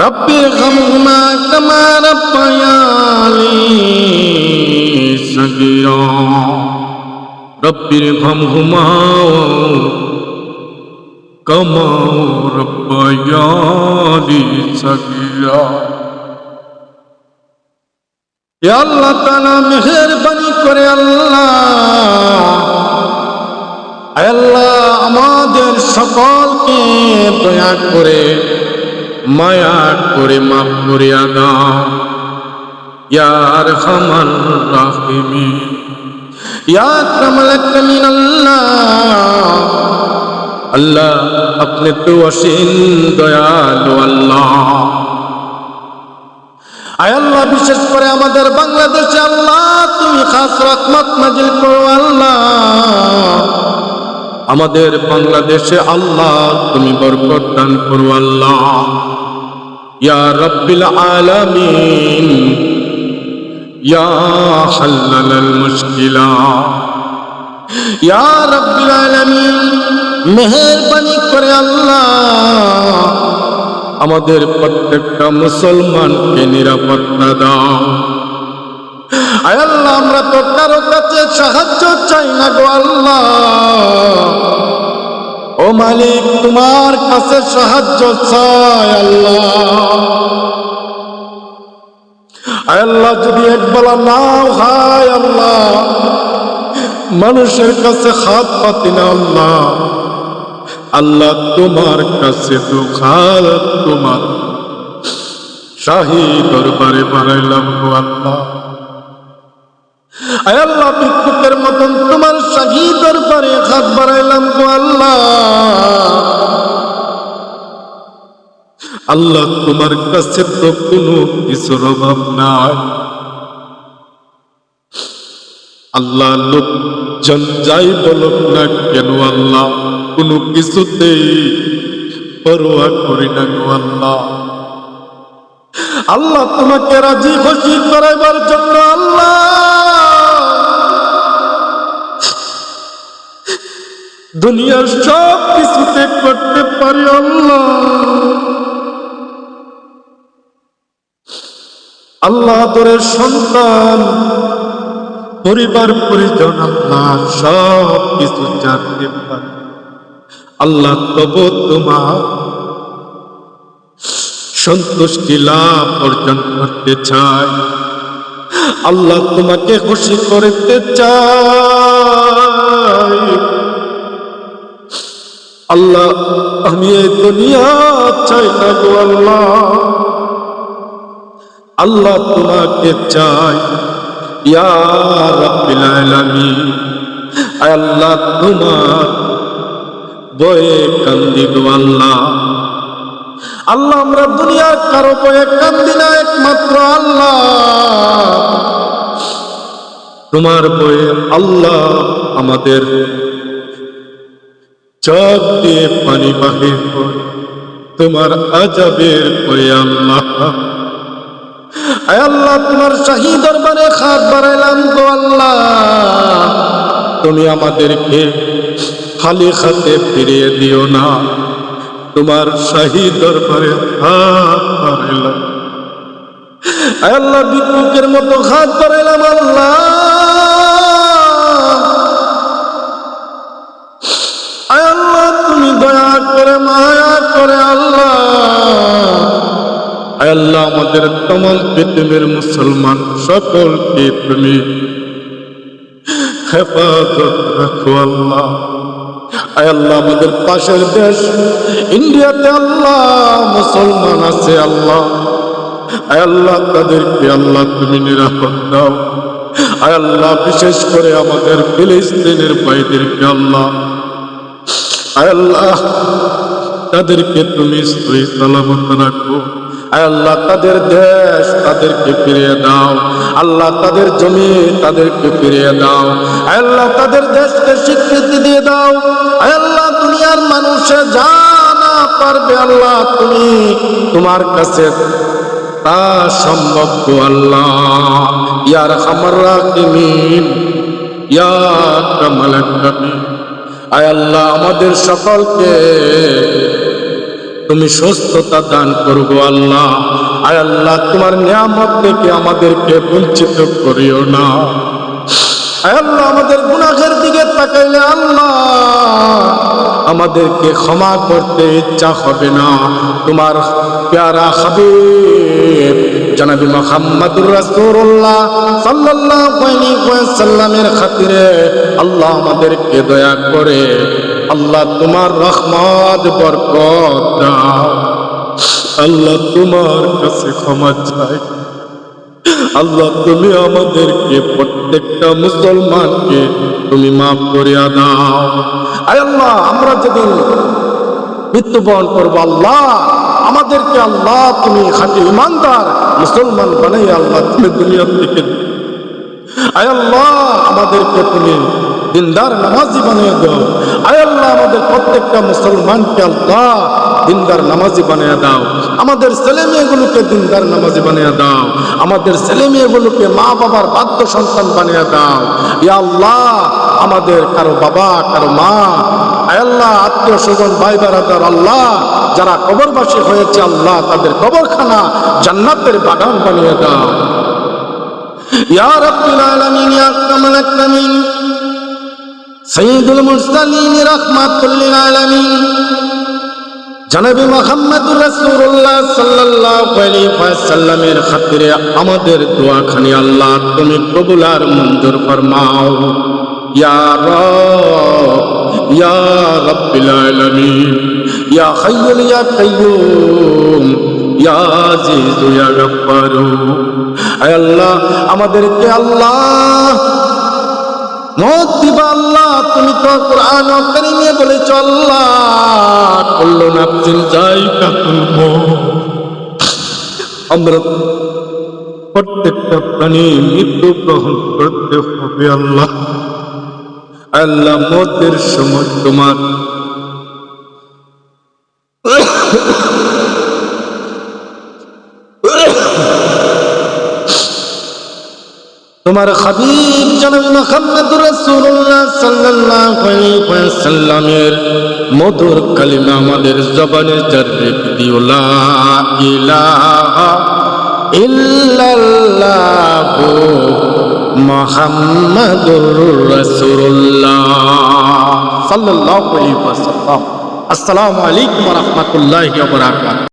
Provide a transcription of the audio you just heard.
رب ارحمهما كما ربياني صغيرا رب ارحمهما كما ربياني صغيرا يا আল্লাহ তাআলা মেহেরবানি করে আল্লাহ আয় আল্লাহ আমাদের সকলকে দয়া করে মায়া করে মাফ করিয়া দাও। ইয়ার হামান রাহিমি আল্লাহ। আল্লাহ, আপনি তো অসীম দয়ালু আল্লাহ। আয় আল্লাহ, বিশেষ করে আমাদের বাংলাদেশে আল্লাহ, তুমি খাস রহমত নাজিল করো আল্লাহ। আমাদের বাংলাদেশে আল্লাহ, তুমি বরকত দান করো আল্লাহ। ইয়া রব্বিল আলামিন, ইয়া হাল্লাল মুশকিলা। ইয়া রব্বিল আলামিন, মেহেরবানি করে আল্লাহ। আমাদের প্রত্যেকটা মুসলমানকে নিরাপত্তা দাও। আয় আল্লাহ তো কারও কাছে সাহায্য চাই না গো আল্লাহ। ও মালিক, তোমার কাছে সাহায্য চাই আল্লাহ। আল্লাহ, যদি একবেলা নাও, হয় আল্লাহ। মানুষের কাছে হাত পাতি না আল্লাহ। আল্লাহ, তোমার কাছে তো খাল তোমার। শাহী দরবারে বাড়াইলাম আল্লাহ। আল্লাহ, ভিক্ষুকের মতন তোমার শাহী দরবারে হাত বাড়াইলাম গো আল্লাহ। আল্লাহ, তোমার কাছে তো কোনো কিছুর অভাব নাই। আল্লাহ, লোকজন যাই বলুক না কেন আল্লাহ, কোনো কিছুতেই পরোয়া করি না গো আল্লাহ। আল্লাহ, তোমাকে রাজি খুশি করাইবার জন্য আল্লাহ দুনিয়ার সব কিছুতে করতে পারি আল্লাহ। আল্লাহ তোরে সন্তান, পরিবার পরিজন, আল্লাহ সব কিছু জানতে পারে। আল্লাহ তবু তোমার সন্তুষ্টি লাভ অর্জন করতে চাই। আল্লাহ তোমাকে খুশি করতে চাই। আল্লাহ, আমি এই দুনিয়া চাই না আল্লাহ। আল্লাহ তোমাকে চাই, ইয়া আল্লাহ তোমার বয়ে কান্দি গো আল্লাহ। আল্লাহ, আমরা দুনিয়ার কারও বয়ে কান্দি না, একমাত্র আল্লাহ। তোমার বয়ে আল্লাহ আমাদের চোখ দিয়ে পানি বাহির তোমার আজাবের পরে আল্লাহ। আল্লাহ, তোমার শাহী দরবারে খাত বাড়াইলাম গো আল্লাহ। তুমি আমাদেরকে খালি খাতে ফিরিয়ে দিও না। তোমার শাহী দরবারে হাত আল্লাহ বিদ্যুতের মতো হাত বাড়াইলাম আল্লাহ। করে মায়া করে আল্লাহ। আল্লাহ, আমাদের তমাম পৃথিবীর মুসলমান সকলকে তুমি হেফাজত রাখো আল্লাহ। আল্লাহ, আমাদের পাশের দেশ, ইন্ডিয়াতে আল্লাহ, মুসলমান আছে আল্লাহ। আল্লাহ, তাদেরকে আল্লাহ তুমি নিরাপদ দাও। আল্লাহ, বিশেষ করে আমাদের ফিলিস্তিনের ভাইদেরকে আল্লাহ। আল্লাহ, তাদেরকে তুমি সহি সালামত রাখো। আল্লাহ, তাদের দেশ তাদেরকে ফিরিয়ে দাও। আল্লাহ, তাদের জমি তাদেরকে ফিরিয়ে দাও। আল্লাহ, তাদের দেশকে স্বীকৃতি দিয়ে দাও। আল্লাহ, দুনিয়ার মানুষে যা না পারবে আল্লাহ, তুমি তোমার কাছে তা সম্ভব আল্লাহ। ইয়ার হামার রাকিমিন ইয়া কামাল আয় আল্লাহ, আমাদের সকলকে তুমি সুস্থতা দান করব আল্লাহ। আয় আল্লাহ, তোমার নিয়ামত থেকে আমাদেরকে বঞ্চিত করিও না। আল্লাহ আমাদের গুনাহের দিকে তাকাইলে আল্লাহ আমাদেরকে ক্ষমা করতে ইচ্ছা হবে না। তোমার প্যারা হাবিব, জনাবি মোহাম্মদুর রাসূলুল্লাহ সাল্লাল্লাহু আলাইহি ওয়াসাল্লামের খাতিরে আল্লাহ আমাদেরকে দয়া করে আল্লাহ তোমার রহমত, বরকত দাও। আল্লাহ তোমার কাছে ক্ষমা চাই। আল্লাহ, তুমি আমাদেরকে প্রত্যেকটা মুসলমানকে তুমি মাফ করিয়া দাও। আয় আল্লাহ, আমরা যেদিন মৃত্যুবরণ করব, আল্লাহ, আমাদেরকে আল্লাহ, তুমি খাঁটি ইমানদার মুসলমান বানাই আল্লাহ তুমি দুনিয়া থেকে আল্লাহ, আমাদেরকে তুমি দিনদার নামাজি বানিয়ে দাও। আয় আমাদের প্রত্যেকটা মুসলমানকে আল্লাহ দিনদার নামাজি বানিয়ে দাও। আমাদের ছেলে মেয়েগুলোকে দিনদার নামাজি বানিয়ে দাও। আমাদের ছেলে মেয়েগুলোকে মা বাবার বাধ্য সন্তান বানিয়ে দাও। ইয়া আল্লাহ, আমাদের কারও বাবা, কারও মা আল্লাহ, আত্মীয় স্বজন, ভাই বেড়াদার আল্লাহ, যারা কবরবাসী হয়েছে, আল্লাহ তাদের কবরখানা জান্নাতের বাগান বানিয়ে দাও। ইয়া রাব্বুল আলামিন, ইয়া আলামিন। জনাবি মুহাম্মদুর রাসূলুল্লাহ সাল্লাল্লাহু আলাইহি ওয়াসাল্লামের খাতিরে আমাদের দোয়াখানি আল্লাহ তুমি কবুল আর মঞ্জুর ফরমাও। ইয়া রব, ইয়া রাব্বিল আলামিন, ইয়া হাইয়ুল, ইয়া কাইয়ুম, ইয়া আজিজ, ইয়া গফফারু। আয় আল্লাহ, আমাদেরকে আল্লাহ আল্লাহ, তুমি তো কোরআন কারিমে বলেছ আল্লাহ। যায়কাতুল মউত আমরা প্রত্যেকটা প্রাণী মৃত্যু গ্রহণ করতে হবে আল্লাহ। আল্লাহ মতের সময় তোমার তোমার হাবিব জনাব মুহাম্মদ রাসূলুল্লাহ সাল্লাল্লাহু আলাইহি ওয়াসাল্লামের মধুর কালিমা আমাদের জবানে জারি দিও, লা ইলাহা ইল্লাল্লাহ মুহাম্মাদুর রাসূলুল্লাহ সাল্লাল্লাহু আলাইহি ওয়াসাল্লাম। আসসালামু আলাইকুম ওয়া রাহমাতুল্লাহি ওয়া বারাকাতুহু।